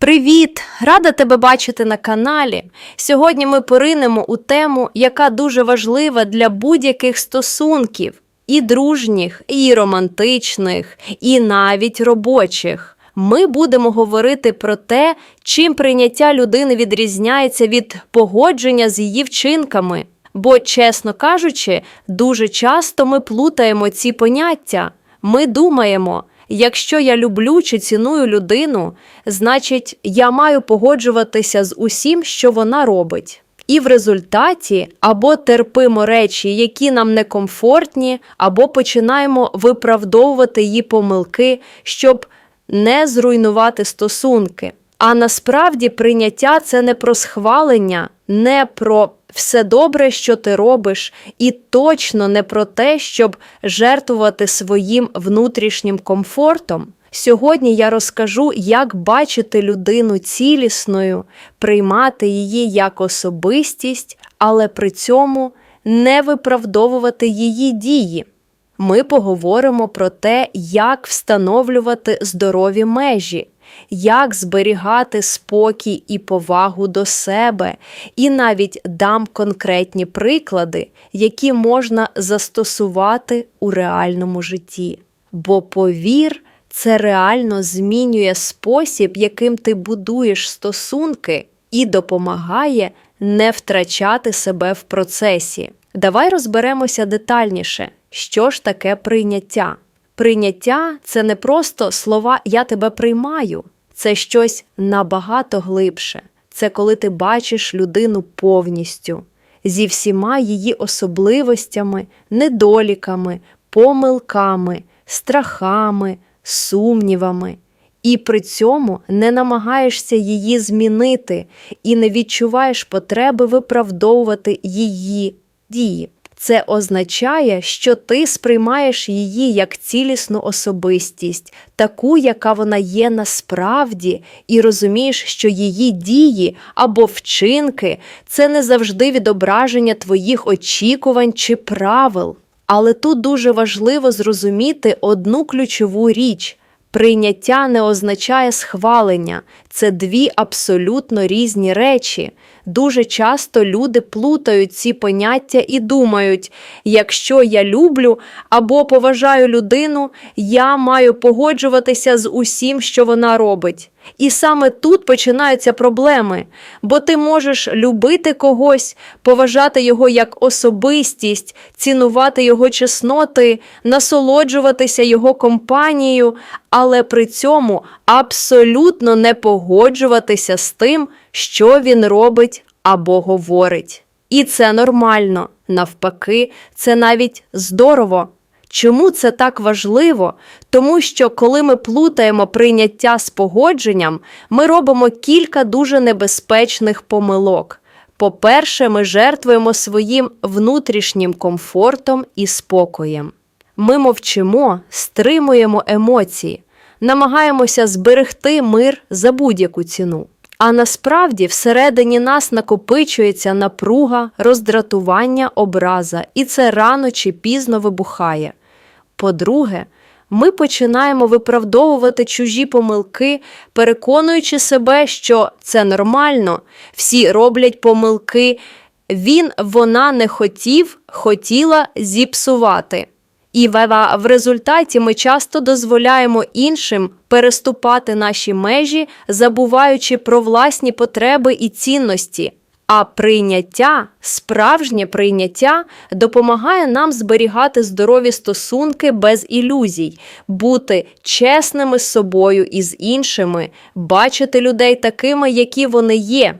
Привіт! Рада тебе бачити на каналі. Сьогодні ми поринемо у тему, яка дуже важлива для будь-яких стосунків і дружніх, і романтичних, і навіть робочих. Ми будемо говорити про те, чим прийняття людини відрізняється від погодження з її вчинками. Бо, чесно кажучи, дуже часто ми плутаємо ці поняття. Ми думаємо, якщо я люблю чи ціную людину, значить я маю погоджуватися з усім, що вона робить. І в результаті або терпимо речі, які нам некомфортні, або починаємо виправдовувати її помилки, щоб не зруйнувати стосунки. А насправді прийняття це не про схвалення, не про все добре, що ти робиш, і точно не про те, щоб жертвувати своїм внутрішнім комфортом. Сьогодні я розкажу, як бачити людину цілісною, приймати її як особистість, але при цьому не виправдовувати її дії. Ми поговоримо про те, як встановлювати здорові межі, як зберігати спокій і повагу до себе, і навіть дам конкретні приклади, які можна застосувати у реальному житті. Бо повір, це реально змінює спосіб, яким ти будуєш стосунки, і допомагає не втрачати себе в процесі. Давай розберемося детальніше, що ж таке прийняття. Прийняття це не просто слова Я тебе приймаю, це щось набагато глибше. Це коли ти бачиш людину повністю, зі всіма її особливостями, недоліками, помилками, страхами, сумнівами. І при цьому не намагаєшся її змінити і не відчуваєш потреби виправдовувати її дії. Це означає, що ти сприймаєш її як цілісну особистість, таку, яка вона є насправді, і розумієш, що її дії або вчинки це не завжди відображення твоїх очікувань чи правил. Але тут дуже важливо зрозуміти одну ключову річ. Прийняття не означає схвалення, це дві абсолютно різні речі. Дуже часто люди плутають ці поняття і думають: якщо я люблю або поважаю людину, я маю погоджуватися з усім, що вона робить. І саме тут починаються проблеми, бо ти можеш любити когось, поважати його як особистість, цінувати його чесноти, насолоджуватися його компанією, але при цьому абсолютно не погоджуватися з тим, що він робить або говорить. І це нормально, навпаки, це навіть здорово. Чому це так важливо? Тому що коли ми плутаємо прийняття з погодженням, ми робимо кілька дуже небезпечних помилок. По-перше, ми жертвуємо своїм внутрішнім комфортом і спокоєм. Ми мовчимо, стримуємо емоції, намагаємося зберегти мир за будь-яку ціну. А насправді всередині нас накопичується напруга, роздратування, образа, і це рано чи пізно вибухає. По-друге, ми починаємо виправдовувати чужі помилки, переконуючи себе, що це нормально, всі роблять помилки. Він, вона не хотів, хотіла зіпсувати. І в, результаті ми часто дозволяємо іншим переступати наші межі, забуваючи про власні потреби і цінності. А прийняття, справжнє прийняття допомагає нам зберігати здорові стосунки без ілюзій, бути чесними з собою і з іншими, бачити людей такими, які вони є,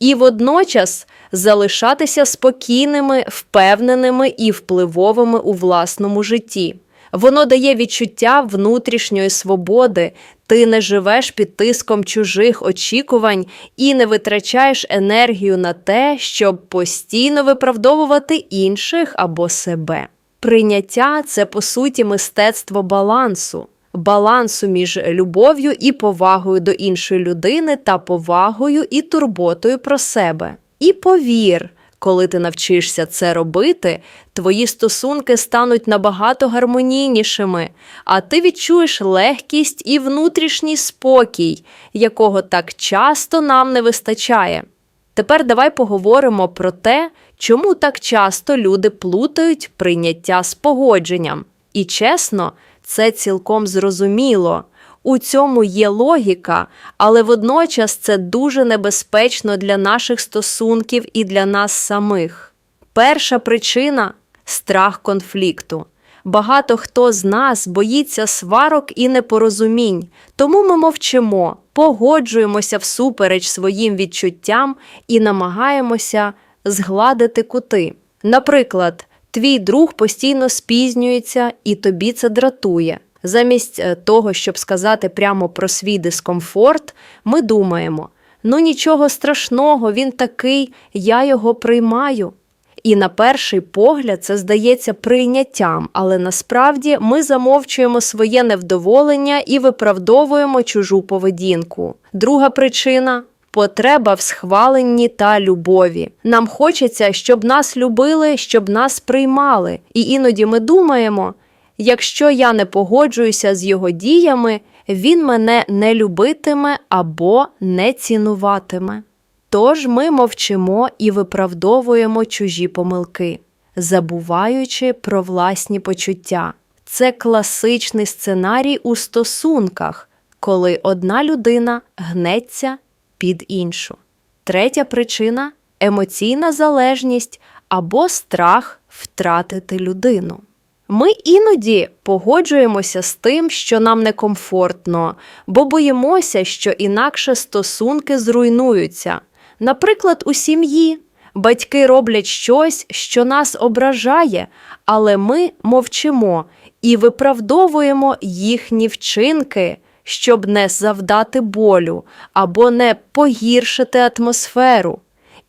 і водночас залишатися спокійними, впевненими і впливовими у власному житті. Воно дає відчуття внутрішньої свободи, ти не живеш під тиском чужих очікувань і не витрачаєш енергію на те, щоб постійно виправдовувати інших або себе. Прийняття це по суті мистецтво балансу, балансу між любов'ю і повагою до іншої людини та повагою і турботою про себе. І повір, Коли ти навчишся це робити, твої стосунки стануть набагато гармонійнішими, а ти відчуєш легкість і внутрішній спокій, якого так часто нам не вистачає. Тепер давай поговоримо про те, чому так часто люди плутають прийняття з погодженням. І чесно, це цілком зрозуміло. У цьому є логіка, але водночас це дуже небезпечно для наших стосунків і для нас самих. Перша причина страх конфлікту. Багато хто з нас боїться сварок і непорозумінь, тому ми мовчимо, погоджуємося всупереч своїм відчуттям і намагаємося згладити кути. Наприклад, твій друг постійно спізнюється, і тобі це дратує. Замість е, того, щоб сказати прямо про свій дискомфорт, ми думаємо: ну нічого страшного, він такий, я його приймаю. І на перший погляд це здається прийняттям, але насправді ми замовчуємо своє невдоволення і виправдовуємо чужу поведінку. Друга причина потреба в схваленні та любові. Нам хочеться, щоб нас любили, щоб нас приймали. І іноді ми думаємо, якщо я не погоджуюся з його діями, він мене не любитиме або не цінуватиме. Тож ми мовчимо і виправдовуємо чужі помилки, забуваючи про власні почуття. Це класичний сценарій у стосунках, коли одна людина гнеться під іншу. Третя причина емоційна залежність або страх втратити людину. Ми іноді погоджуємося з тим, що нам некомфортно, бо боїмося, що інакше стосунки зруйнуються. Наприклад, у сім'ї батьки роблять щось, що нас ображає, але ми мовчимо і виправдовуємо їхні вчинки, щоб не завдати болю або не погіршити атмосферу.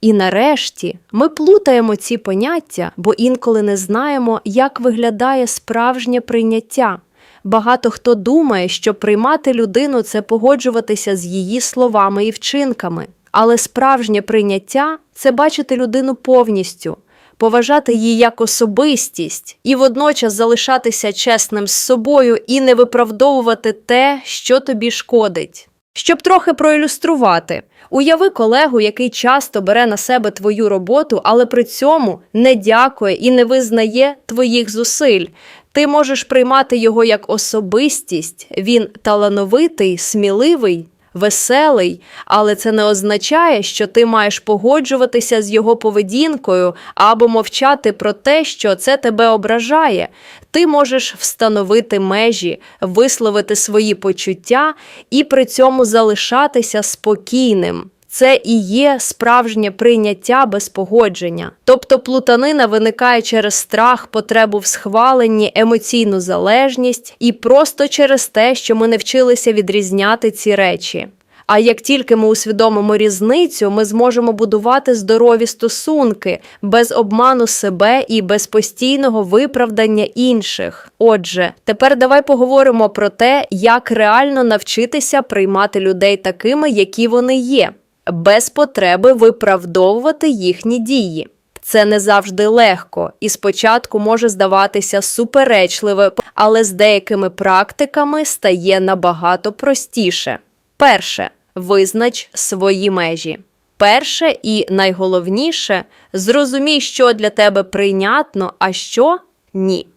І нарешті ми плутаємо ці поняття, бо інколи не знаємо, як виглядає справжнє прийняття. Багато хто думає, що приймати людину це погоджуватися з її словами і вчинками. Але справжнє прийняття це бачити людину повністю, поважати її як особистість і водночас залишатися чесним з собою і не виправдовувати те, що тобі шкодить. Щоб трохи проілюструвати, уяви колегу, який часто бере на себе твою роботу, але при цьому не дякує і не визнає твоїх зусиль. Ти можеш приймати його як особистість, він талановитий, сміливий, веселий, але це не означає, що ти маєш погоджуватися з його поведінкою або мовчати про те, що це тебе ображає. Ти можеш встановити межі, висловити свої почуття і при цьому залишатися спокійним. Це і є справжнє прийняття без погодження. Тобто плутанина виникає через страх, потребу в схваленні, емоційну залежність і просто через те, що ми не вчилися відрізняти ці речі. А як тільки ми усвідомимо різницю, ми зможемо будувати здорові стосунки без обману себе і без постійного виправдання інших. Отже, тепер давай поговоримо про те, як реально навчитися приймати людей такими, які вони є без потреби виправдовувати їхні дії. Це не завжди легко і спочатку може здаватися суперечливе, але з деякими практиками стає набагато простіше. Перше, визнач свої межі. Перше і найголовніше зрозумій, що для тебе прийнятно, а що ні.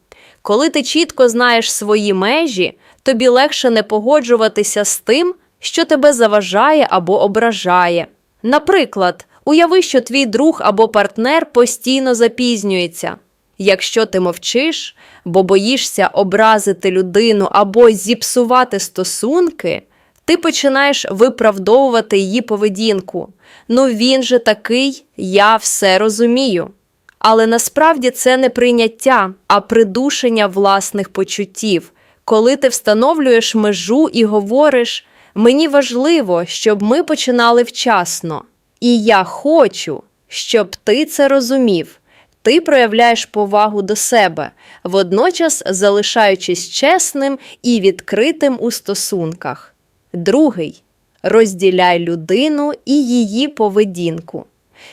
Коли ти чітко знаєш свої межі, тобі легше не погоджуватися з тим, що тебе заважає або ображає. Наприклад, уяви, що твій друг або партнер постійно запізнюється. Якщо ти мовчиш, бо боїшся образити людину або зіпсувати стосунки, ти починаєш виправдовувати її поведінку. Ну він же такий, я все розумію. Але насправді це не прийняття, а придушення власних почуттів, коли ти встановлюєш межу і говориш. Мені важливо, щоб ми починали вчасно. І я хочу, щоб ти це розумів. Ти проявляєш повагу до себе, водночас залишаючись чесним і відкритим у стосунках. Другий розділяй людину і її поведінку.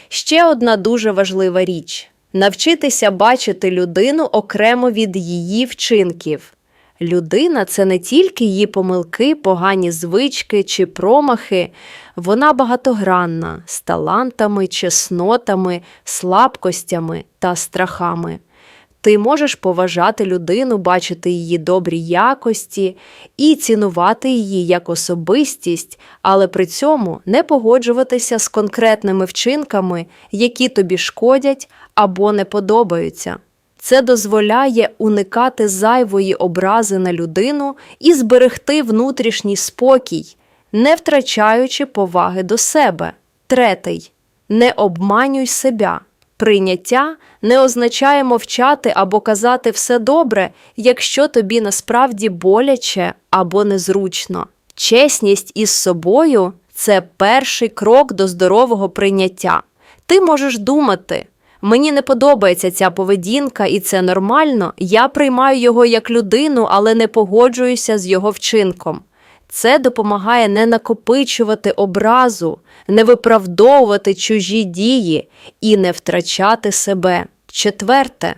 Ще одна дуже важлива річ навчитися бачити людину окремо від її вчинків. Людина це не тільки її помилки, погані звички чи промахи, вона багатогранна з талантами, чеснотами, слабкостями та страхами. Ти можеш поважати людину, бачити її добрі якості і цінувати її як особистість, але при цьому не погоджуватися з конкретними вчинками, які тобі шкодять або не подобаються. Це дозволяє уникати зайвої образи на людину і зберегти внутрішній спокій, не втрачаючи поваги до себе. Третий. Не обманюй себе. Прийняття не означає мовчати або казати все добре, якщо тобі насправді боляче або незручно. Чесність із собою це перший крок до здорового прийняття. Ти можеш думати. Мені не подобається ця поведінка, і це нормально. Я приймаю його як людину, але не погоджуюся з його вчинком. Це допомагає не накопичувати образу, не виправдовувати чужі дії і не втрачати себе. Четверте,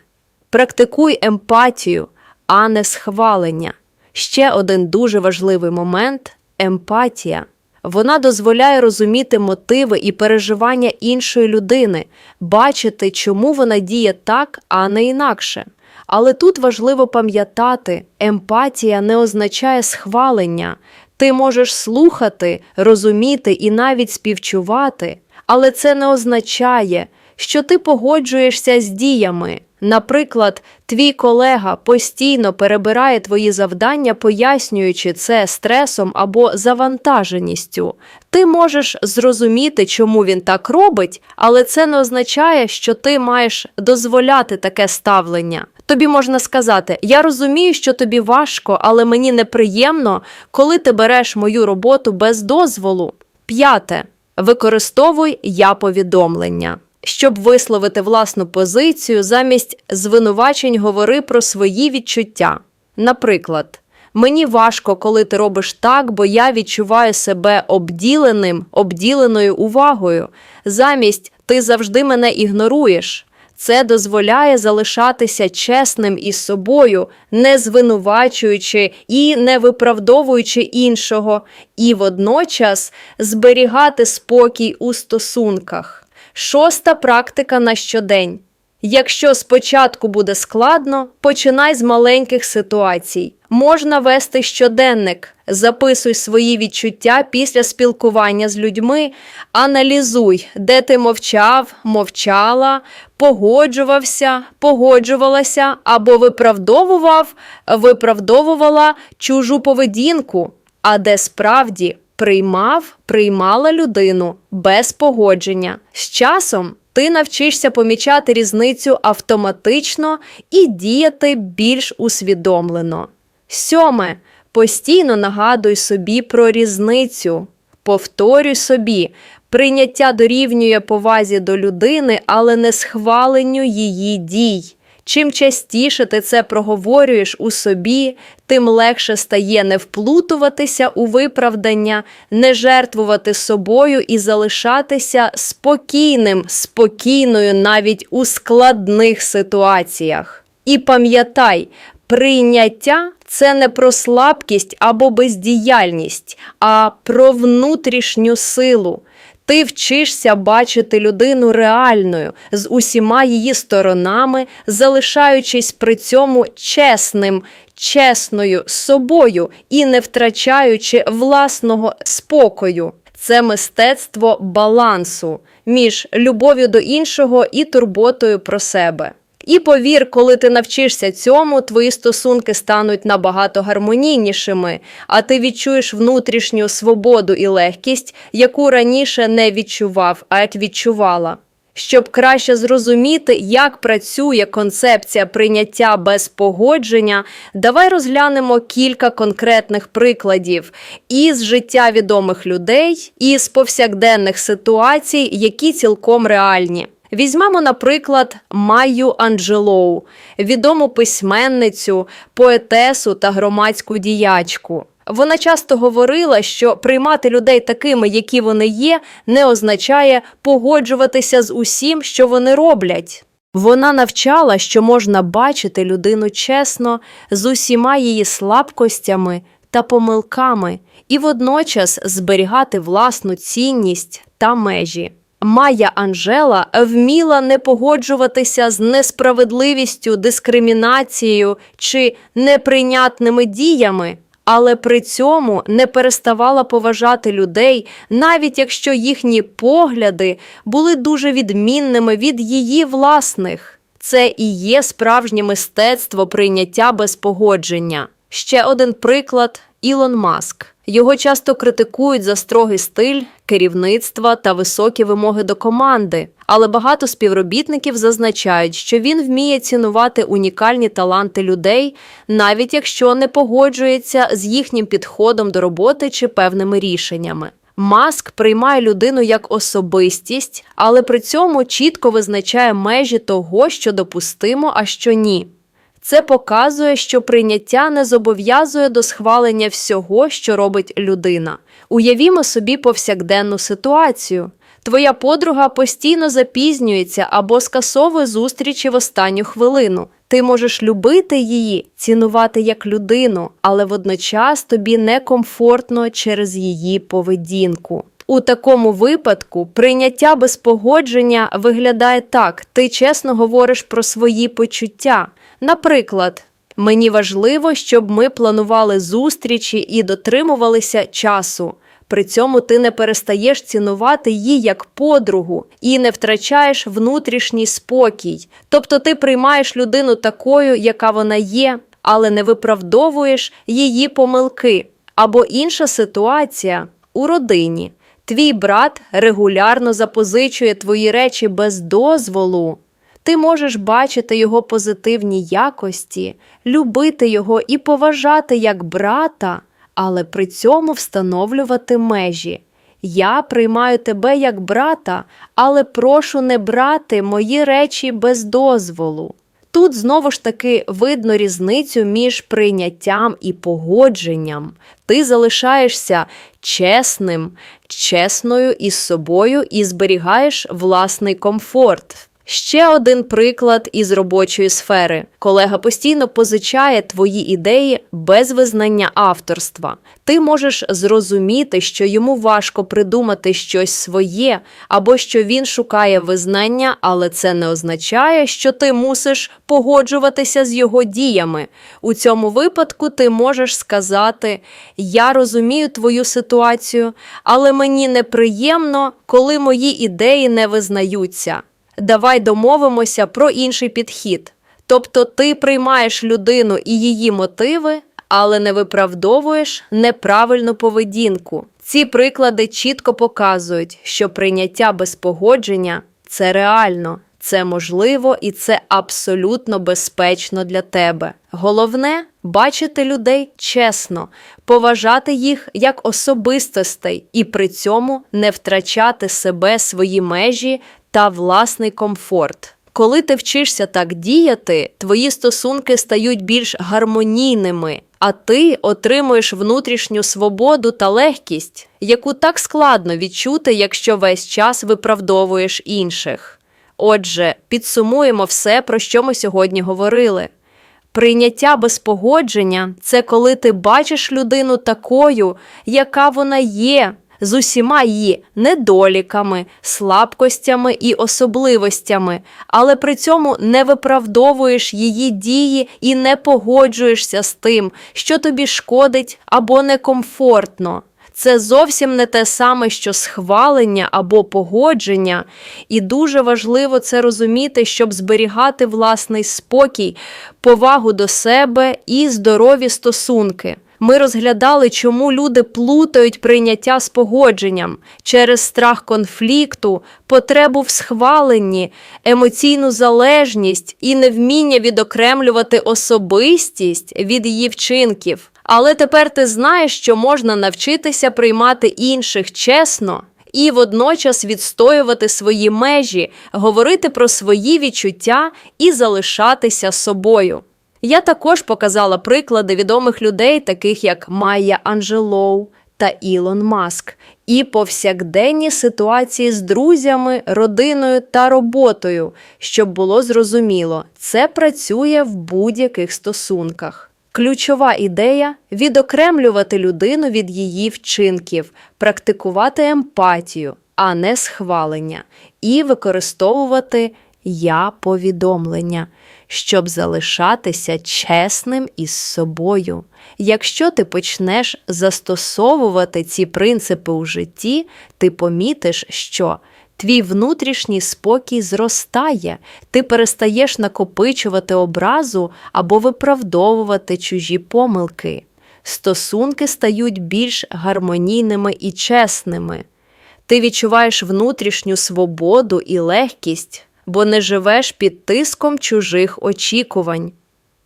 практикуй емпатію, а не схвалення. Ще один дуже важливий момент емпатія. Вона дозволяє розуміти мотиви і переживання іншої людини, бачити, чому вона діє так, а не інакше. Але тут важливо пам'ятати, емпатія не означає схвалення. Ти можеш слухати, розуміти і навіть співчувати, але це не означає, що ти погоджуєшся з діями. Наприклад, твій колега постійно перебирає твої завдання, пояснюючи це стресом або завантаженістю. Ти можеш зрозуміти, чому він так робить, але це не означає, що ти маєш дозволяти таке ставлення. Тобі можна сказати: Я розумію, що тобі важко, але мені неприємно, коли ти береш мою роботу без дозволу. П'яте. Використовуй я повідомлення. Щоб висловити власну позицію, замість звинувачень говори про свої відчуття. Наприклад, мені важко, коли ти робиш так, бо я відчуваю себе обділеним, обділеною увагою. Замість ти завжди мене ігноруєш. Це дозволяє залишатися чесним із собою, не звинувачуючи і не виправдовуючи іншого, і водночас зберігати спокій у стосунках. Шоста практика на щодень. Якщо спочатку буде складно, починай з маленьких ситуацій. Можна вести щоденник, записуй свої відчуття після спілкування з людьми, аналізуй, де ти мовчав, мовчала, погоджувався, погоджувалася або виправдовував, виправдовувала чужу поведінку, а де справді приймав, приймала людину без погодження. З часом ти навчишся помічати різницю автоматично і діяти більш усвідомлено. Сьоме. Постійно нагадуй собі про різницю. Повторюй собі, прийняття дорівнює повазі до людини, але не схваленню її дій. Чим частіше ти це проговорюєш у собі, тим легше стає не вплутуватися у виправдання, не жертвувати собою і залишатися спокійним, спокійною навіть у складних ситуаціях. І пам'ятай, прийняття це не про слабкість або бездіяльність, а про внутрішню силу. Ти вчишся бачити людину реальною з усіма її сторонами, залишаючись при цьому чесним, чесною собою і не втрачаючи власного спокою. Це мистецтво балансу між любов'ю до іншого і турботою про себе. І повір, коли ти навчишся цьому, твої стосунки стануть набагато гармонійнішими, а ти відчуєш внутрішню свободу і легкість, яку раніше не відчував, а як відчувала. Щоб краще зрозуміти, як працює концепція прийняття без погодження, давай розглянемо кілька конкретних прикладів із життя відомих людей, і з повсякденних ситуацій, які цілком реальні. Візьмемо, наприклад, Майю Анджелоу, відому письменницю, поетесу та громадську діячку. Вона часто говорила, що приймати людей такими, які вони є, не означає погоджуватися з усім, що вони роблять. Вона навчала, що можна бачити людину чесно з усіма її слабкостями та помилками, і водночас зберігати власну цінність та межі. Майя Анжела вміла не погоджуватися з несправедливістю, дискримінацією чи неприйнятними діями, але при цьому не переставала поважати людей, навіть якщо їхні погляди були дуже відмінними від її власних. Це і є справжнє мистецтво прийняття без погодження. Ще один приклад Ілон Маск. Його часто критикують за строгий стиль, керівництва та високі вимоги до команди. Але багато співробітників зазначають, що він вміє цінувати унікальні таланти людей, навіть якщо не погоджується з їхнім підходом до роботи чи певними рішеннями. Маск приймає людину як особистість, але при цьому чітко визначає межі того, що допустимо, а що ні. Це показує, що прийняття не зобов'язує до схвалення всього, що робить людина. Уявімо собі повсякденну ситуацію. Твоя подруга постійно запізнюється або скасовує зустрічі в останню хвилину. Ти можеш любити її, цінувати як людину, але водночас тобі некомфортно через її поведінку. У такому випадку прийняття без погодження виглядає так: ти чесно говориш про свої почуття. Наприклад, мені важливо, щоб ми планували зустрічі і дотримувалися часу. При цьому ти не перестаєш цінувати її як подругу і не втрачаєш внутрішній спокій. Тобто ти приймаєш людину такою, яка вона є, але не виправдовуєш її помилки. Або інша ситуація у родині. Твій брат регулярно запозичує твої речі без дозволу. Ти можеш бачити його позитивні якості, любити його і поважати як брата, але при цьому встановлювати межі. Я приймаю тебе як брата, але прошу не брати мої речі без дозволу. Тут знову ж таки видно різницю між прийняттям і погодженням. Ти залишаєшся чесним, чесною із собою і зберігаєш власний комфорт. Ще один приклад із робочої сфери. Колега постійно позичає твої ідеї без визнання авторства. Ти можеш зрозуміти, що йому важко придумати щось своє, або що він шукає визнання, але це не означає, що ти мусиш погоджуватися з його діями. У цьому випадку ти можеш сказати: Я розумію твою ситуацію, але мені неприємно, коли мої ідеї не визнаються. Давай домовимося про інший підхід. Тобто ти приймаєш людину і її мотиви, але не виправдовуєш неправильну поведінку. Ці приклади чітко показують, що прийняття без погодження це реально, це можливо і це абсолютно безпечно для тебе. Головне бачити людей чесно, поважати їх як особистостей і при цьому не втрачати себе, свої межі та власний комфорт. Коли ти вчишся так діяти, твої стосунки стають більш гармонійними, а ти отримуєш внутрішню свободу та легкість, яку так складно відчути, якщо весь час виправдовуєш інших. Отже, підсумуємо все, про що ми сьогодні говорили. Прийняття без погодження це коли ти бачиш людину такою, яка вона є, з усіма її недоліками, слабкостями і особливостями, але при цьому не виправдовуєш її дії і не погоджуєшся з тим, що тобі шкодить або некомфортно. Це зовсім не те саме, що схвалення або погодження, і дуже важливо це розуміти, щоб зберігати власний спокій, повагу до себе і здорові стосунки. Ми розглядали, чому люди плутають прийняття з погодженням через страх конфлікту, потребу в схваленні, емоційну залежність і невміння відокремлювати особистість від її вчинків. Але тепер ти знаєш, що можна навчитися приймати інших чесно. І водночас відстоювати свої межі, говорити про свої відчуття і залишатися собою. Я також показала приклади відомих людей, таких як Майя Анджелоу та Ілон Маск, і повсякденні ситуації з друзями, родиною та роботою, щоб було зрозуміло, це працює в будь-яких стосунках. Ключова ідея відокремлювати людину від її вчинків, практикувати емпатію, а не схвалення, і використовувати я повідомлення, щоб залишатися чесним із собою. Якщо ти почнеш застосовувати ці принципи у житті, ти помітиш, що твій внутрішній спокій зростає, ти перестаєш накопичувати образу або виправдовувати чужі помилки. Стосунки стають більш гармонійними і чесними. Ти відчуваєш внутрішню свободу і легкість, бо не живеш під тиском чужих очікувань.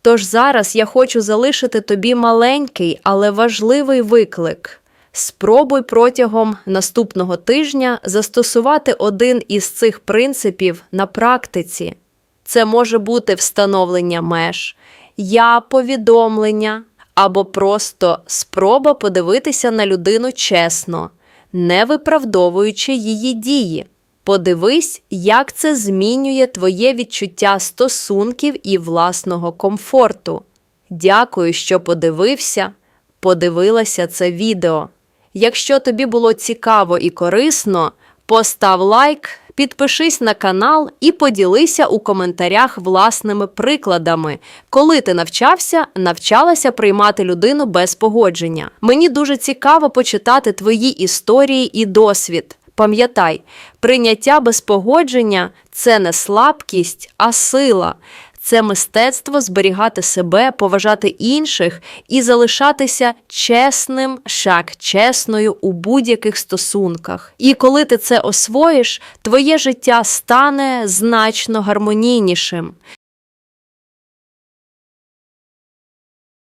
Тож зараз я хочу залишити тобі маленький, але важливий виклик. Спробуй протягом наступного тижня застосувати один із цих принципів на практиці. Це може бути встановлення меж, я повідомлення або просто спроба подивитися на людину чесно, не виправдовуючи її дії. Подивись, як це змінює твоє відчуття стосунків і власного комфорту. Дякую, що подивився, подивилася це відео. Якщо тобі було цікаво і корисно, постав лайк, підпишись на канал і поділися у коментарях власними прикладами, коли ти навчався, навчалася приймати людину без погодження. Мені дуже цікаво почитати твої історії і досвід. Пам'ятай, прийняття без погодження це не слабкість, а сила. Це мистецтво зберігати себе, поважати інших і залишатися чесним, шак чесною у будь-яких стосунках. І коли ти це освоїш, твоє життя стане значно гармонійнішим.